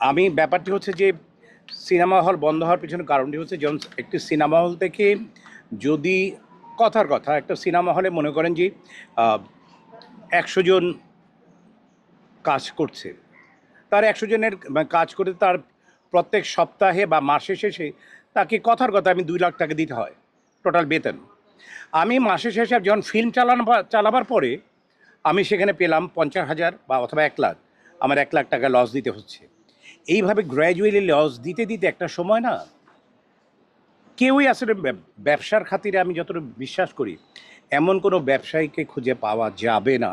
আমি ব্যাপারটি হচ্ছে যে সিনেমা হল বন্ধ হওয়ার পিছনে কারণটি হচ্ছে যেমন একটি সিনেমা হল থেকে যদি কথার কথা একটা সিনেমা হলে মনে করেন যে একশো জন কাজ করছে। তার একশো জনের কাজ করে তার প্রত্যেক সপ্তাহে বা মাসে শেষে তাকে কথার কথা আমি দুই লাখ টাকা দিতে হয়, টোটাল বেতন। আমি মাসে শেষে যখন ফিল্ম চালানো চালাবার পরে আমি সেখানে পেলাম পঞ্চাশ হাজার বা অথবা এক লাখ। আমার এক লাখ টাকা লস দিতে হচ্ছে। এইভাবে গ্র্যাজুয়ালি লস দিতে দিতে একটা সময় না, কেউই আসলে ব্যবসার খাতিরে আমি যতটা বিশ্বাস করি, এমন কোনো ব্যবসায়ীকে খুঁজে পাওয়া যাবে না,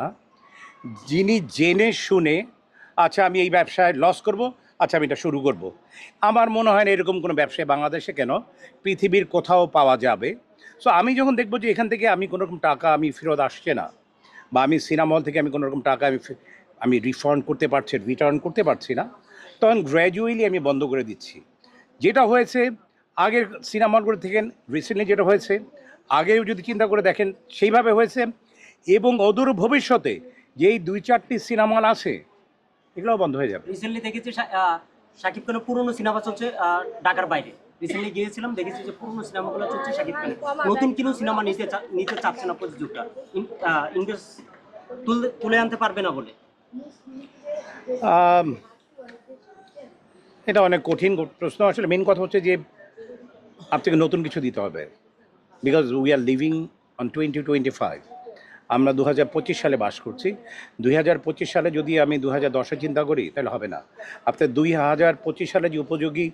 যিনি জেনে শুনে আচ্ছা আমি এই ব্যবসায় লস করব আচ্ছা আমি এটা শুরু করব। আমার মনে হয় না এরকম কোনো ব্যবসায় বাংলাদেশে কেন পৃথিবীর কোথাও পাওয়া যাবে। সো আমি যখন দেখব যে এখান থেকে আমি কোনো রকম টাকা আমি ফেরত আসছে না, বা আমি সিনেমা হল থেকে আমি কোনো রকম টাকা আমি আমি রিফান্ড করতে পারছি রিটার্ন করতে পারছি না তখন গ্র্যাজুয়ালি আমি বন্ধ করে দিচ্ছি। যেটা হয়েছে আগের সিনেমা হলগুলো থেকে রিসেন্টলি যেটা হয়েছে আগেও যদি চিন্তা করে দেখেন সেইভাবে হয়েছে এবং অদূর ভবিষ্যতে যেই দুই চারটি সিনেমা হল আছে এগুলোও বন্ধ হয়ে যাবে। রিসেন্টলি দেখেছি শাকিব খানের পুরনো সিনেমা চলছে ঢাকার বাইরে। রিসেন্টলি গিয়েছিলাম দেখেছি যে পুরনো সিনেমাগুলো চলছে শাকিব খানের নতুন কোনো সিনেমা নিতে নিতে চাচ্ছে না প্রযোজকরা। ইনভেস্ট তুলে আনতে পারবে না বলে। এটা অনেক কঠিন প্রশ্ন। আসলে মেন কথা হচ্ছে যে আপনাকে নতুন কিছু দিতে হবে। Because we are living on twenty twenty five আমরা দু পঁচিশ সালে বাস করছি। দুই হাজার পঁচিশ সালে যদি আমি দু হাজার দশে চিন্তা করি, তাহলে হবে না। আপনার দুই হাজার পঁচিশ সালে যে উপযোগী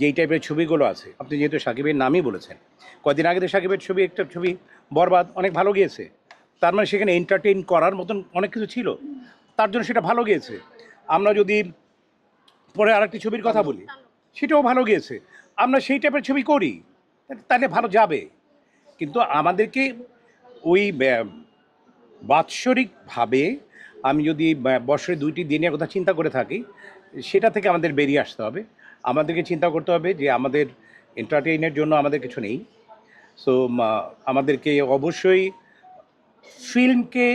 যেই টাইপের ছবিগুলো আছে, আপনি যেহেতু সাকিবের নামই বলেছেন কদিন আগে তো সাকিবের ছবি, একটা ছবি বরবাদ, অনেক ভালো গিয়েছে। তার মানে সেখানে এন্টারটেইন করার মতন অনেক কিছু ছিল। তার জন্য সেটা ভালো গিয়েছে। আমরা যদি পরে আরেকটি ছবির কথা বলি। সেটাও ভালো গিয়েছে। আমরা সেই টাইপের ছবি করি। তাহলে ভালো যাবে। কিন্তু আমাদেরকে ওই বাৎসরিকভাবে আমি যদি বছরে দুইটি দিনের কথা চিন্তা করে থাকি, সেটা থেকে আমাদের বেরিয়ে আসতে হবে। আমাদেরকে চিন্তা করতে হবে যে আমাদের এন্টারটেইনের জন্য আমাদের কিছু নেই। সো আমাদেরকে অবশ্যই ফিল্মকে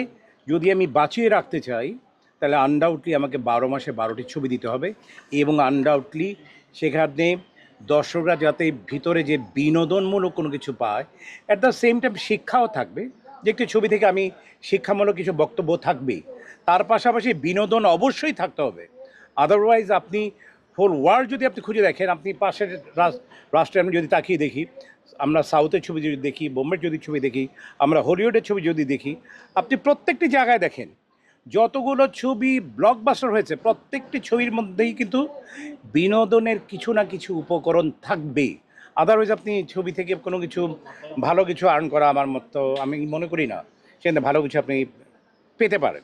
যদি আমি বাঁচিয়ে রাখতে চাই তাহলে আনডাউটলি আমাকে বারো মাসে বারোটি ছবি দিতে হবে এবং আনডাউটলি সেখানে দর্শকরা যাতে ভিতরে যে বিনোদনমূলক কোনো কিছু পায় অ্যাট দ্য সেম টাইম শিক্ষাও থাকবে। যে একটি ছবি থেকে আমি শিক্ষামূলক কিছু বক্তব্য থাকবেই। তার পাশাপাশি বিনোদন অবশ্যই থাকতে হবে। আদারওয়াইজ আপনি হোল ওয়ার্ল্ড যদি আপনি খুঁজে দেখেন, আপনি পাশের রাষ্ট্রে আমি যদি তাকিয়ে দেখি, আমরা সাউথের ছবি যদি দেখি, বোম্বের যদি ছবি দেখি, আমরা হলিউডের ছবি যদি দেখি, আপনি প্রত্যেকটি জায়গায় দেখেন। যতগুলো ছবি ব্লকবাস্টার হয়েছে, প্রত্যেকটি ছবির মধ্যেই কিন্তু বিনোদনের কিছু না কিছু উপকরণ থাকবে। আদারওয়াইজ আপনি ছবি থেকে কোনো কিছু, ভালো কিছু আর্ন করা আমার মতো আমি মনে করি না। সেখানে ভালো কিছু আপনি পেতে পারেন।